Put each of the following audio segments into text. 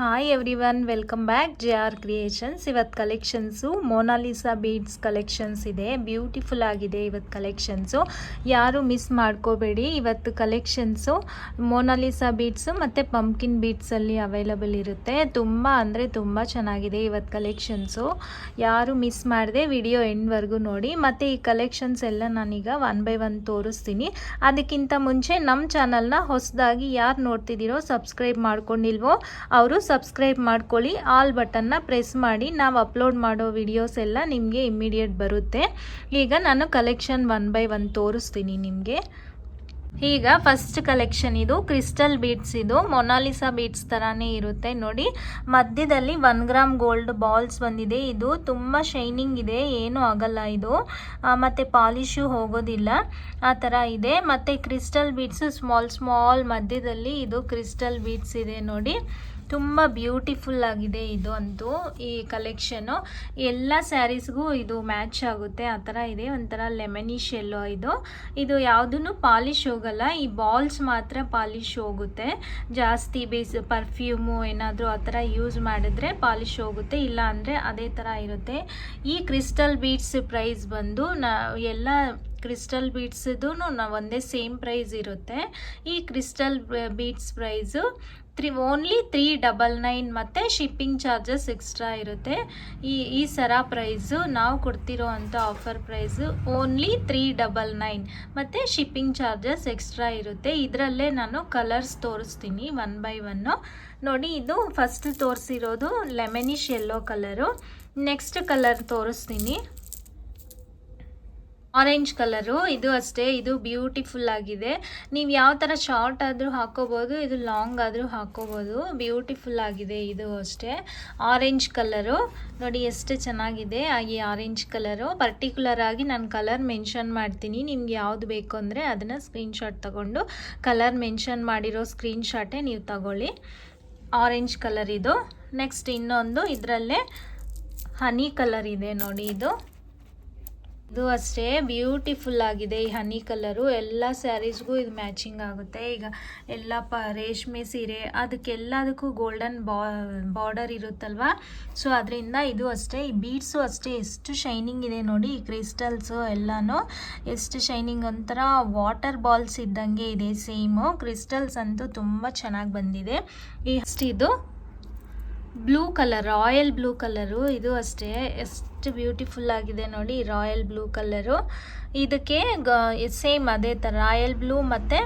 Hi everyone welcome back J R creations ಇವತ್ತು collections Mona Lisa beads collections ಇದೆ. Beautiful ಆಗಿದೆ ಇವತ್ತು collections ಯಾರು ಮಿಸ್ ಮಾಡ್ಕೋಬೇಡಿ ಇವತ್ತು ಕಲೆಕ್ಷನ್ಸು ಮೊನಾಲಿಸಾ ಬೀಡ್ಸು ಮತ್ತು ಪಂಪ್ಕಿನ್ ಬೀಡ್ಸಲ್ಲಿ ಅವೈಲಬಲ್ ಇರುತ್ತೆ. ತುಂಬ ಅಂದರೆ ತುಂಬ ಚೆನ್ನಾಗಿದೆ ಇವತ್ತು ಕಲೆಕ್ಷನ್ಸು ಯಾರು ಮಿಸ್ ಮಾಡಿದೆ ವಿಡಿಯೋ ಎಂಡ್ವರೆಗೂ ನೋಡಿ. ಮತ್ತು ಈ ಕಲೆಕ್ಷನ್ಸ್ ಎಲ್ಲ ನಾನೀಗ ಒನ್ ಬೈ ಒನ್ ತೋರಿಸ್ತೀನಿ. ಅದಕ್ಕಿಂತ ಮುಂಚೆ ನಮ್ಮ ಚಾನಲ್ನ ಹೊಸದಾಗಿ ಯಾರು ನೋಡ್ತಿದ್ದೀರೋ ಸಬ್ಸ್ಕ್ರೈಬ್ ಮಾಡ್ಕೊಂಡಿಲ್ವೋ, ಅವರು ಸಬ್ಸ್ಕ್ರೈಬ್ ಮಾಡ್ಕೊಳ್ಳಿ, ಆಲ್ ಬಟನ್ನ ಪ್ರೆಸ್ ಮಾಡಿ. ನಾವು ಅಪ್ಲೋಡ್ ಮಾಡೋ ವಿಡಿಯೋಸ್ ಎಲ್ಲ ನಿಮಗೆ ಇಮ್ಮಿಡಿಯೇಟ್ ಬರುತ್ತೆ. ಈಗ ನಾನು ಕಲೆಕ್ಷನ್ ಒನ್ ಬೈ ಒನ್ ತೋರಿಸ್ತೀನಿ ನಿಮಗೆ. ಈಗ ಫಸ್ಟ್ ಕಲೆಕ್ಷನ್ ಇದು ಕ್ರಿಸ್ಟಲ್ ಬೀಟ್ಸ್ ಇದು. ಮೊನಾಲಿಸಾ ಬೀಟ್ಸ್ ಥರನೇ ಇರುತ್ತೆ ನೋಡಿ. ಮಧ್ಯದಲ್ಲಿ ಒನ್ ಗ್ರಾಮ್ ಗೋಲ್ಡ್ ಬಾಲ್ಸ್ ಬಂದಿದೆ. ಇದು ತುಂಬ ಶೈನಿಂಗ್ ಇದೆ. ಏನೂ ಆಗಲ್ಲ ಇದು. ಮತ್ತು ಪಾಲಿಶು ಹೋಗೋದಿಲ್ಲ. ಆ ಥರ ಇದೆ. ಮತ್ತು ಕ್ರಿಸ್ಟಲ್ ಬೀಡ್ಸು ಸ್ಮಾಲ್ ಸ್ಮಾಲ್ ಮಧ್ಯದಲ್ಲಿ ಇದು ಕ್ರಿಸ್ಟಲ್ ಬೀಟ್ಸ್ ಇದೆ ನೋಡಿ. ತುಂಬ ಬ್ಯೂಟಿಫುಲ್ ಆಗಿದೆ ಇದು ಅಂತೂ ಈ ಕಲೆಕ್ಷನು ಎಲ್ಲ ಸ್ಯಾರೀಸ್ಗೂ ಇದು ಮ್ಯಾಚ್ ಆಗುತ್ತೆ. ಆ ಥರ ಇದೆ. ಒಂಥರ ಲೆಮನಿಶ್ ಎಲ್ಲೋ ಇದು. ಇದು ಯಾವುದೂ ಪಾಲಿಶ್ ಹೋಗಲ್ಲ. ಈ ಬಾಲ್ಸ್ ಮಾತ್ರ ಪಾಲಿಶ್ ಹೋಗುತ್ತೆ. ಜಾಸ್ತಿ ಬೇಸ್ ಪರ್ಫ್ಯೂಮು ಏನಾದರೂ ಆ ಥರ ಯೂಸ್ ಮಾಡಿದ್ರೆ ಪಾಲಿಶ್ ಹೋಗುತ್ತೆ. ಇಲ್ಲ ಅಂದರೆ ಅದೇ ಥರ ಇರುತ್ತೆ. ಈ ಕ್ರಿಸ್ಟಲ್ ಬೀಡ್ಸ್ ಪ್ರೈಸ್ ಬಂದು ನಾ, ಎಲ್ಲ ಕ್ರಿಸ್ಟಲ್ ಬೀಡ್ಸ್ದು ಒಂದೇ ಸೇಮ್ ಪ್ರೈಸ್ ಇರುತ್ತೆ. ಈ crystal beads price three, only three double nine ಮತ್ತು ಶಿಪ್ಪಿಂಗ್ ಚಾರ್ಜಸ್ ಎಕ್ಸ್ಟ್ರಾ ಇರುತ್ತೆ. ಈ ಈ ಸರ ಪ್ರೈಸು ನಾವು ಕೊಡ್ತಿರೋ ಅಂಥ offer price only three double nine ಮತ್ತು ಶಿಪ್ಪಿಂಗ್ ಚಾರ್ಜಸ್ ಎಕ್ಸ್ಟ್ರಾ ಇರುತ್ತೆ. ಇದರಲ್ಲೇ ನಾನು ಕಲರ್ಸ್ ತೋರಿಸ್ತೀನಿ ಒನ್ ಬೈ ಒನ್ನು. ನೋಡಿ, ಇದು first ತೋರಿಸಿರೋದು lemonish yellow colour. Next colour ತೋರಿಸ್ತೀನಿ. ಆರೆಂಜ್ ಕಲರು ಇದು ಅಷ್ಟೇ, ಇದು ಬ್ಯೂಟಿಫುಲ್ ಆಗಿದೆ. ನೀವು ಯಾವ ಥರ ಶಾರ್ಟ್ ಆದರೂ ಹಾಕೋಬೋದು, ಇದು ಲಾಂಗ್ ಆದರೂ ಹಾಕೋಬೋದು ಬ್ಯೂಟಿಫುಲ್ ಆಗಿದೆ ಇದು ಅಷ್ಟೇ. ಆರೆಂಜ್ ಕಲರು ನೋಡಿ ಎಷ್ಟು ಚೆನ್ನಾಗಿದೆ ಈ ಆರೆಂಜ್ ಕಲರು ಪರ್ಟಿಕ್ಯುಲರ್ ಆಗಿ ನಾನು ಕಲರ್ ಮೆನ್ಷನ್ ಮಾಡ್ತೀನಿ, ನಿಮ್ಗೆ ಯಾವುದು ಬೇಕು ಅಂದರೆ ಅದನ್ನು ಸ್ಕ್ರೀನ್ಶಾಟ್ ತಗೊಂಡು ಕಲರ್ ಮೆನ್ಷನ್ ಮಾಡಿರೋ ಸ್ಕ್ರೀನ್ಶಾಟೇ ನೀವು ತಗೊಳ್ಳಿ. ಆರೆಂಜ್ ಕಲರ್ ಇದು. ನೆಕ್ಸ್ಟ್ ಇನ್ನೊಂದು, ಇದರಲ್ಲೇ ಹನಿ ಕಲರ್ ಇದೆ ನೋಡಿ ಇದು. ಇದು ಅಷ್ಟೇ ಬ್ಯೂಟಿಫುಲ್ ಆಗಿದೆ ಈ ಹನಿ ಕಲರು ಎಲ್ಲ ಸ್ಯಾರೀಸ್ಗೂ ಇದು ಮ್ಯಾಚಿಂಗ್ ಆಗುತ್ತೆ. ಈಗ ಎಲ್ಲ ಪ, ರೇಷ್ಮೆ ಸೀರೆ ಅದಕ್ಕೆಲ್ಲದಕ್ಕೂ ಗೋಲ್ಡನ್ ಬಾ ಬಾರ್ಡರ್ ಇರುತ್ತಲ್ವ? ಸೊ ಅದರಿಂದ ಇದು ಅಷ್ಟೇ, ಈ ಬೀಡ್ಸು ಅಷ್ಟೇ. ಎಷ್ಟು ಶೈನಿಂಗ್ ಇದೆ ನೋಡಿ, ಈ ಕ್ರಿಸ್ಟಲ್ಸು ಎಲ್ಲನೂ. ಎಷ್ಟು ಶೈನಿಂಗ್ ಒಂಥರ ವಾಟರ್ ಬಾಲ್ಸ್ ಇದ್ದಂಗೆ ಇದೆ ಸೇಮು ಕ್ರಿಸ್ಟಲ್ಸ್ ಅಂತೂ ತುಂಬ ಚೆನ್ನಾಗಿ ಬಂದಿದೆ. ಈ ಇದು. Blue colour, royal blue colour ಇದು ಅಷ್ಟೇ. ಎಷ್ಟು ಬ್ಯೂಟಿಫುಲ್ ಆಗಿದೆ ನೋಡಿ ರಾಯಲ್ ಬ್ಲೂ ಕಲರು. ಇದಕ್ಕೆ ಸೇಮ್ ಅದೇ ಥರ ರಾಯಲ್ ಬ್ಲೂ ಮತ್ತು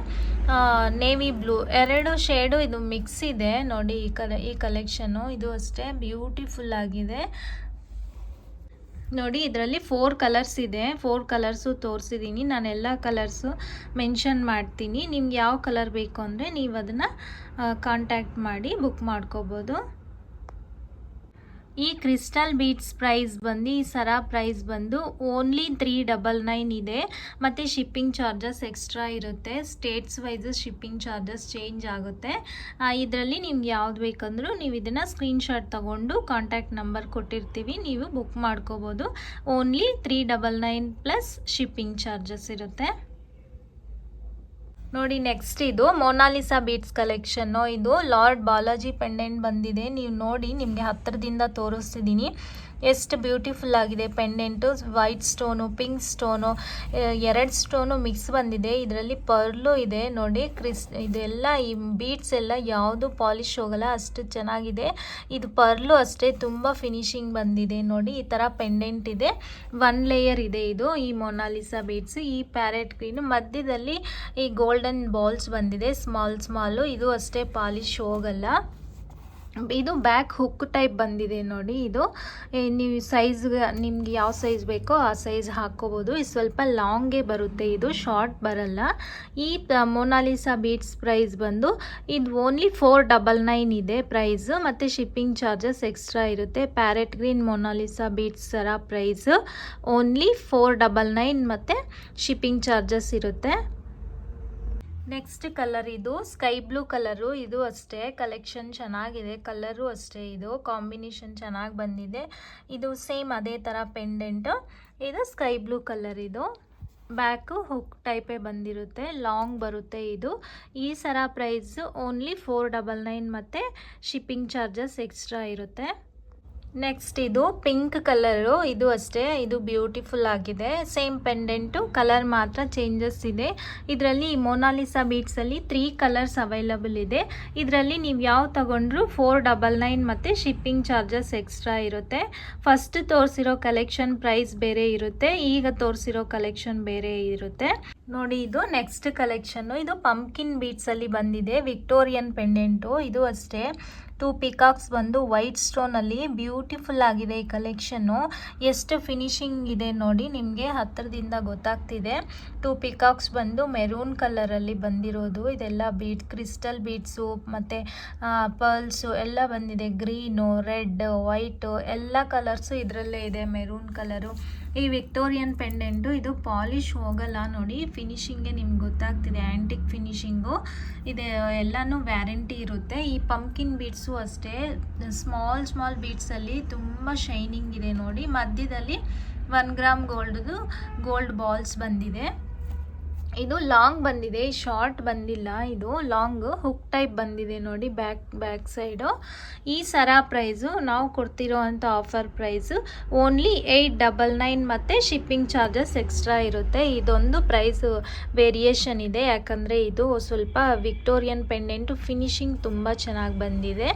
ನೇವಿ ಬ್ಲೂ. ಎರಡು ಶೇಡು ಇದು ಮಿಕ್ಸ್ ಇದೆ ನೋಡಿ ಈ ಕಲೆ, ಈ ಕಲೆಕ್ಷನು. ಇದು ಅಷ್ಟೇ ಬ್ಯೂಟಿಫುಲ್ ಆಗಿದೆ. ನೋಡಿ ಇದರಲ್ಲಿ ಫೋರ್ ಕಲರ್ಸ್ ಇದೆ. ಫೋರ್ ಕಲರ್ಸು ತೋರಿಸಿದ್ದೀನಿ ನಾನು ಎಲ್ಲ ಕಲರ್ಸು ಮೆನ್ಷನ್ ಮಾಡ್ತೀನಿ. ನಿಮ್ಗೆ ಯಾವ ಕಲರ್ ಬೇಕು ಅಂದರೆ ನೀವು ಅದನ್ನು ಕಾಂಟ್ಯಾಕ್ಟ್ ಮಾಡಿ ಬುಕ್ ಮಾಡ್ಕೋಬೋದು. ಈ ಕ್ರಿಸ್ಟಲ್ ಬೀಟ್ಸ್ ಪ್ರೈಸ್ ಬಂದು, ಈ ಸರ ಪ್ರೈಸ್ ಬಂದು ಓನ್ಲಿ ತ್ರೀ ಡಬಲ್ ನೈನ್ ಇದೆ. ಮತ್ತು ಶಿಪ್ಪಿಂಗ್ ಚಾರ್ಜಸ್ ಎಕ್ಸ್ಟ್ರಾ ಇರುತ್ತೆ. States wises shipping charges change ಆಗುತ್ತೆ. ಇದರಲ್ಲಿ ನಿಮ್ಗೆ ಯಾವ್ದು ಬೇಕಂದ್ರೂ ನೀವು ಇದನ್ನು ಸ್ಕ್ರೀನ್ಶಾಟ್ ತಗೊಂಡು ಕಾಂಟ್ಯಾಕ್ಟ್ ನಂಬರ್ ಕೊಟ್ಟಿರ್ತೀವಿ. ನೀವು ಬುಕ್ ಮಾಡ್ಕೋಬೋದು. Only three double nine plus shipping charges ಇರುತ್ತೆ. ನೋಡಿ ನೆಕ್ಸ್ಟ್ ಇದು ಮೊನಾಲಿಸಾ ಬೀಟ್ಸ್ ಕಲೆಕ್ಷನ್ನು ಇದು ಲಾರ್ಡ್ ಬಾಲಾಜಿ ಪೆಂಡೆಂಟ್ ಬಂದಿದೆ. ನೀವು ನೋಡಿ, ನಿಮಗೆ ಹತ್ತಿರದಿಂದ ತೋರಿಸ್ತಿದ್ದೀನಿ. ಎಷ್ಟು ಬ್ಯೂಟಿಫುಲ್ ಆಗಿದೆ. Pendant white stone pink stone ಎರಡು ಸ್ಟೋನು ಮಿಕ್ಸ್ ಬಂದಿದೆ. ಇದರಲ್ಲಿ ಪರ್ಲು ಇದೆ. ನೋಡಿ, ಕ್ರಿಸ್, ಇದೆಲ್ಲ ಈ ಬೀಟ್ಸ್ ಎಲ್ಲ ಯಾವುದು ಪಾಲಿಶ್ ಹೋಗಲ್ಲ, ಅಷ್ಟು ಚೆನ್ನಾಗಿದೆ. ಇದು ಪರ್ಲು ಅಷ್ಟೇ, ತುಂಬ ಫಿನಿಶಿಂಗ್ ಬಂದಿದೆ. ನೋಡಿ, ಈ ಥರ ಪೆಂಡೆಂಟ್ ಇದೆ. ಒನ್ ಲೇಯರ್ ಇದೆ ಇದು, ಈ ಮೊನಾಲಿಸಾ ಬೀಟ್ಸ್ ಈ ಪ್ಯಾರೆಟ್ ಗ್ರೀನು ಮಧ್ಯದಲ್ಲಿ ಈ ಗೋಲ್ಡನ್ ಬಾಲ್ಸ್ ಬಂದಿದೆ ಸ್ಮಾಲ್ ಸ್ಮಾಲು ಇದು ಅಷ್ಟೇ ಪಾಲಿಶ್ ಹೋಗಲ್ಲ. ಇದು ಬ್ಯಾಕ್ ಹುಕ್ ಟೈಪ್ ಬಂದಿದೆ ನೋಡಿ ಇದು. ನೀವು ಸೈಜ್ ನಿಮ್ಗೆ ಯಾವ ಸೈಜ್ ಬೇಕೋ ಆ ಸೈಜ್ ಹಾಕ್ಕೋಬೋದು. ಇದು ಸ್ವಲ್ಪ ಲಾಂಗೇ ಬರುತ್ತೆ. ಇದು ಶಾರ್ಟ್ ಬರಲ್ಲ. ಈ ಮೊನಾಲಿಸಾ ಬೀಟ್ಸ್ ಪ್ರೈಸ್ ಬಂದು ಇದು ಓನ್ಲಿ ಫೋರ್ ಡಬಲ್ ನೈನ್ ಇದೆ ಪ್ರೈಸ್ ಮತ್ತು ಶಿಪ್ಪಿಂಗ್ ಚಾರ್ಜಸ್ ಎಕ್ಸ್ಟ್ರಾ ಇರುತ್ತೆ. Parrot green Mona Lisa beads ಥರ price only four double nine ಮತ್ತು ಶಿಪ್ಪಿಂಗ್ ಚಾರ್ಜಸ್ ಇರುತ್ತೆ. ನೆಕ್ಸ್ಟ್ ಕಲರ್ ಇದು ಸ್ಕೈ ಬ್ಲೂ ಕಲರು ಇದು ಅಷ್ಟೇ. ಕಲೆಕ್ಷನ್ ಚೆನ್ನಾಗಿದೆ. ಕಲರು ಅಷ್ಟೇ ಇದು. ಕಾಂಬಿನೇಷನ್ ಚೆನ್ನಾಗಿ ಬಂದಿದೆ. ಇದು ಸೇಮ್ ಅದೇ ಥರ ಪೆಂಡೆಂಟು ಇದು ಸ್ಕೈ ಬ್ಲೂ ಕಲರ್ ಇದು. ಬ್ಯಾಕು ಹುಕ್ ಟೈಪೇ ಬಂದಿರುತ್ತೆ. ಲಾಂಗ್ ಬರುತ್ತೆ ಇದು. ಈ ಸರ price only four double nine ಮತ್ತು ಶಿಪ್ಪಿಂಗ್ ಚಾರ್ಜಸ್ ಎಕ್ಸ್ಟ್ರಾ ಇರುತ್ತೆ. ನೆಕ್ಸ್ಟ್ ಇದು ಪಿಂಕ್ ಕಲರು ಇದು ಅಷ್ಟೇ. ಇದು ಬ್ಯೂಟಿಫುಲ್ ಆಗಿದೆ. ಸೇಮ್ ಪೆಂಡೆಂಟು ಕಲರ್ ಮಾತ್ರ ಚೇಂಜಸ್ ಇದೆ. ಇದರಲ್ಲಿ ಮೊನಾಲಿಸಾ ಬೀಟ್ಸಲ್ಲಿ ತ್ರೀ ಕಲರ್ಸ್ ಅವೈಲಬಲ್ ಇದೆ. ಇದರಲ್ಲಿ ನೀವು ಯಾವ ತಗೊಂಡ್ರು ಫೋರ್ ಡಬಲ್ ನೈನ್ ಮತ್ತು ಶಿಪ್ಪಿಂಗ್ ಚಾರ್ಜಸ್ ಎಕ್ಸ್ಟ್ರಾ ಇರುತ್ತೆ. ಫಸ್ಟ್ ತೋರಿಸಿರೋ ಕಲೆಕ್ಷನ್ ಪ್ರೈಸ್ ಬೇರೆ ಇರುತ್ತೆ. ಈಗ ತೋರಿಸಿರೋ ಕಲೆಕ್ಷನ್ ಬೇರೆ ಇರುತ್ತೆ. ನೋಡಿ, ಇದು ನೆಕ್ಸ್ಟ್ ಕಲೆಕ್ಷನ್ನು ಇದು ಪಂಪ್ಕಿನ್ ಬೀಟ್ಸಲ್ಲಿ ಬಂದಿದೆ. ವಿಕ್ಟೋರಿಯನ್ ಪೆಂಡೆಂಟು ಇದು ಅಷ್ಟೇ. ಟೂ ಪಿಕಾಕ್ಸ್ ಬಂದು ವೈಟ್ ಸ್ಟೋನಲ್ಲಿ ಬ್ಯೂಟಿಫುಲ್ ಆಗಿದೆ ಈ ಕಲೆಕ್ಷನ್ನು ಎಷ್ಟು ಫಿನಿಶಿಂಗ್ ಇದೆ ನೋಡಿ ನಿಮಗೆ ಹತ್ತಿರದಿಂದ ಗೊತ್ತಾಗ್ತಿದೆ. ಟೂ ಪಿಕಾಕ್ಸ್ ಬಂದು ಮೆರೂನ್ ಕಲರಲ್ಲಿ ಬಂದಿರೋದು. ಇದೆಲ್ಲ ಬೀಟ್ ಕ್ರಿಸ್ಟಲ್ ಬೀಟ್ಸು ಮತ್ತು ಪರ್ಲ್ಸು ಎಲ್ಲ ಬಂದಿದೆ. ಗ್ರೀನು ರೆಡ್ ವೈಟು ಎಲ್ಲ ಕಲರ್ಸು ಇದರಲ್ಲೇ ಇದೆ ಮೆರೂನ್ ಕಲರು ಈ ವಿಕ್ಟೋರಿಯನ್ ಪೆಂಡೆಂಟು ಇದು ಪಾಲಿಶ್ ಹೋಗಲ್ಲ ನೋಡಿ. ಫಿನಿಶಿಂಗ್ ನಿಮ್ಗೆ ಗೊತ್ತಾಗ್ತಿದೆ. ಆ್ಯಂಟಿಕ್ ಫಿನಿಶಿಂಗು ಇದೆ, ಎಲ್ಲನೂ ವ್ಯಾರಂಟಿ ಇರುತ್ತೆ. ಈ ಪಂಪ್ಕಿನ್ ಬೀಡ್ಸು ಅಷ್ಟೇ. ಸ್ಮಾಲ್ ಸ್ಮಾಲ್ ಬೀಡ್ಸಲ್ಲಿ ತುಂಬ ಶೈನಿಂಗ್ ಇದೆ ನೋಡಿ. ಮಧ್ಯದಲ್ಲಿ ಒನ್ ಗ್ರಾಮ್ ಗೋಲ್ಡ್ದು ಗೋಲ್ಡ್ ಬಾಲ್ಸ್ ಬಂದಿದೆ. ಇದು ಲಾಂಗ್ ಬಂದಿದೆ, ಶಾರ್ಟ್ ಬಂದಿಲ್ಲ ಇದು. ಲಾಂಗ್ ಹುಕ್ ಟೈಪ್ ಬಂದಿದೆ ನೋಡಿ, ಬ್ಯಾಕ್ ಬ್ಯಾಕ್ ಸೈಡು. ಈ ಸರ ಪ್ರೈಸು, ನಾವು ಕೊಡ್ತಿರೋ ಅಂಥ offer price only eight double nine ಮತ್ತು ಶಿಪ್ಪಿಂಗ್ ಚಾರ್ಜಸ್ ಎಕ್ಸ್ಟ್ರಾ ಇರುತ್ತೆ. ಇದೊಂದು ಪ್ರೈಸು ವೇರಿಯೇಷನ್ ಇದೆ, ಯಾಕಂದರೆ ಇದು ಸ್ವಲ್ಪ ವಿಕ್ಟೋರಿಯನ್ ಪೆಂಡೆಂಟು, ಫಿನಿಶಿಂಗ್ ತುಂಬ ಚೆನ್ನಾಗಿ ಬಂದಿದೆ.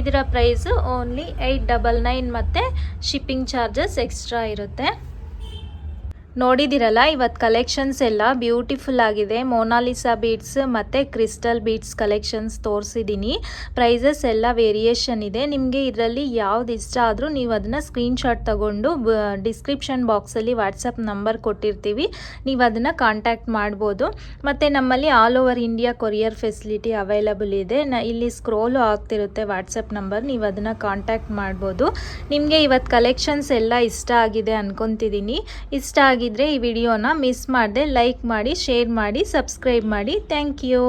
ಇದರ price only eight double nine ಮತ್ತು ಶಿಪ್ಪಿಂಗ್ ಚಾರ್ಜಸ್ ಎಕ್ಸ್ಟ್ರಾ ಇರುತ್ತೆ. ನೋಡಿದಿರಲ್ಲ ಇವತ್ತು ಕಲೆಕ್ಷನ್ಸ್ ಎಲ್ಲ ಬ್ಯೂಟಿಫುಲ್ ಆಗಿದೆ. ಮೋನಾಲಿಸಾ ಬೀಡ್ಸ್ ಮತ್ತು ಕ್ರಿಸ್ಟಲ್ ಬೀಡ್ಸ್ ಕಲೆಕ್ಷನ್ಸ್ ತೋರಿಸಿದ್ದೀನಿ ಪ್ರೈಸಸ್ ಎಲ್ಲ ವೇರಿಯೇಷನ್ ಇದೆ. ನಿಮಗೆ ಇದರಲ್ಲಿ ಯಾವ್ದು ಇಷ್ಟ ಆದರೂ ನೀವು ಅದನ್ನು ಸ್ಕ್ರೀನ್ಶಾಟ್ ತಗೊಂಡು ಡಿಸ್ಕ್ರಿಪ್ಷನ್ ಬಾಕ್ಸಲ್ಲಿ ವಾಟ್ಸಪ್ ನಂಬರ್ ಕೊಟ್ಟಿರ್ತೀವಿ. ನೀವು ಅದನ್ನು ಕಾಂಟ್ಯಾಕ್ಟ್ ಮಾಡ್ಬೋದು. ಮತ್ತು ನಮ್ಮಲ್ಲಿ all over India courier facility available ಇದೆ. ನ, ಇಲ್ಲಿ ಸ್ಕ್ರೋಲು ಆಗ್ತಿರುತ್ತೆ ವಾಟ್ಸಪ್ ನಂಬರ್ ನೀವು ಅದನ್ನು ಕಾಂಟ್ಯಾಕ್ಟ್ ಮಾಡ್ಬೋದು. ನಿಮಗೆ ಇವತ್ತು ಕಲೆಕ್ಷನ್ಸ್ ಎಲ್ಲ ಇಷ್ಟ ಆಗಿದೆ ಅಂದ್ಕೊತಿದ್ದೀನಿ ಇಷ್ಟ ಆಗಿ ಆಗಿದ್ರೆ ಈ ವಿಡಿಯೋನ ಮಿಸ್ ಮಾಡದೆ ಲೈಕ್ ಮಾಡಿ ಶೇರ್ ಮಾಡಿ ಸಬ್ಸ್ಕ್ರೈಬ್ ಮಾಡಿ. Thank you